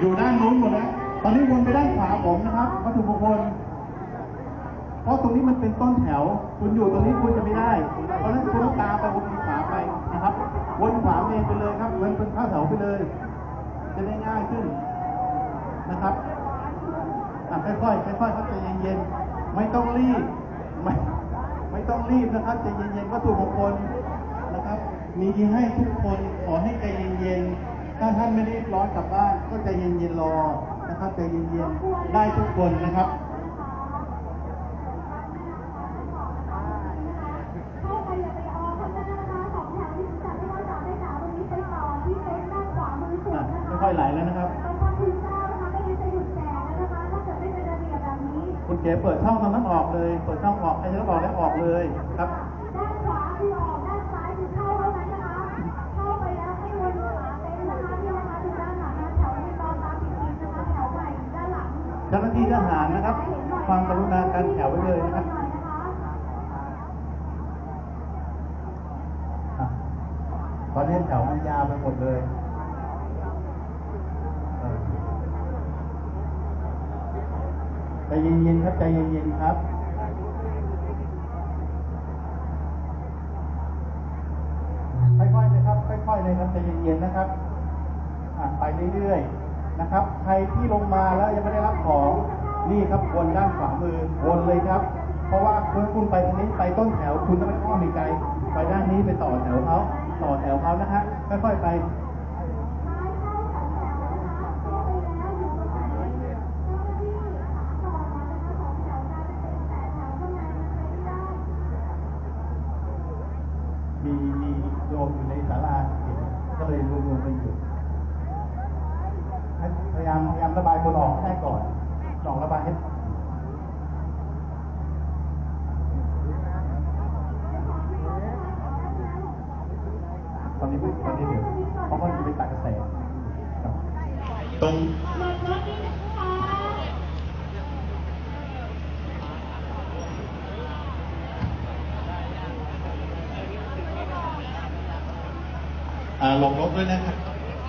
อยู่ด้านนู้นหมดนะตอนนี้วนไปด้านขวาผมนะครับวัตถุมงคลเพราะตรงนี้มันเป็นต้นแถว คุณอยู่ตรงนี้คุณจะไม่ได้ เพราะฉะนั้นคุณต้องตามไปวนขวาไปนะครับ วนขวาเมนไปเลยครับเว้นเป็นข้าวแถวไปเลย จะได้ง่ายขึ้นนะครับค่อยๆค่อยๆครับใจเย็นๆ ไม่ต้องรีบ ไม่ ไม่ต้องรีบนะครับใจเย็นๆวัตถุมงคลนะครับ มีให้ทุกคนขอให้ใจเย็นๆ ถ้าท่านไม่ได้ร้อนกลับบ้าน ก็ใจเย็นๆรอนะครับใจเย็นๆได้ทุกคนนะครับเข้าไปอย่าไปออข้างหน้านะคะสองแถวที่จัดให้ว่าจอดได้จ๋าตรงนี้ไปต่อที่เต็นท์ด้านขวามือสุดอะนะคะค่อยๆไหลแล้วนะครับไปพอคุณเจ้านะคะไม่งั้นจะหยุดแจกแล้วนะคะถ้าเกิดไม่เป็นระเบียบแบบนี้คุณเก๋เปิดช่องตรงนั้นออกเลย เปิดช่องออกให้ฉันออกแล้วออกเลยครับด้านขวาคือออก เจ้าหน้าที่ทหารนะครับ ความกรุณาการแถวไว้เลยนะครับหน่อนะคะอะตอนนี้แถวมันยาวไปหมดเลยใจเย็นๆครับใจเย็นๆครับค่อยๆเลยครับค่อยๆเลยครับใจเย็นๆนะครับอะไปเรื่อยๆ นะครับ ใครที่ลงมาแล้วยังไม่ได้รับของนี่ครับวนด้านขวามือวนเลยครับ เพราะว่าคุณคุณไปทางนี้ไปต้นแถวคุณจะไม่อ้อมอีกไกล ไปด้านนี้ไปต่อแถวเขาต่อแถวเขานะฮะค่อยๆไป มีมีโยมอยู่ในศาลาเห็นก็เลยรวมๆกันอยู่ให้พยายามพยายามระบายคนออกให้ได้ก่อนลองระบายให้ต อนนี้ไม่ตอนนี้เดี๋ยวเพราะว่าจะไปตัดกระแสครับตรงอ่าหลบด้วยนะครับ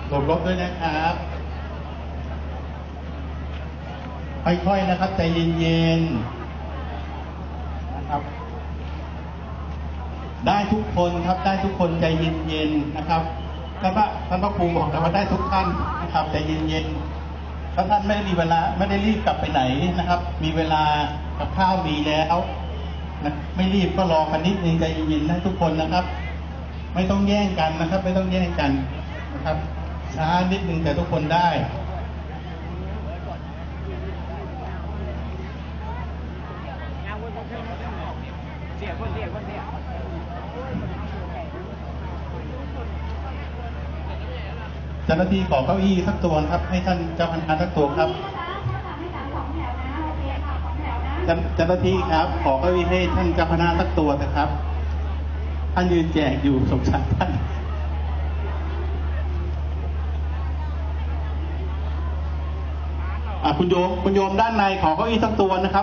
หลบรถด้วยนะครับค่อยๆนะครับใจเย็นๆนะครับ ได้ทุกคนครับได้ทุกคนใจเย็นๆนะครับท่านพระท่านพระครูบอกแล้วว่าได้ทุกท่านนะครับใจเย็นๆถ้าท่านไม่ได้มีเวลาไม่ได้รีบกลับไปไหนนะครับ มีเวลากับข้าวมีแล้วนะไม่รีบก็รอกันนิดนึงใจเย็นๆนะทุกคนนะครับ ไม่ต้องแย่งกันนะครับ ไม่ต้องแย่งกันนะครับช้านิดนึงแต่ทุกคนได้ เสียคนเสียคนเสีย เจ้าหน้าที่ขอเก้าอี้สักตัวนะครับ ให้ท่านเจ้าพนักงานสักตัวครับเจ้าเจ้าหน้าที่ครับ ขอเก้าอี้ให้ท่านเจ้าพนักงานสักตัวนะครับท่านยืนแจกอยู่สงสารท่านอะคุณโยมคุณโยมด้านในขอเก้าอี้สักตัวนะครับ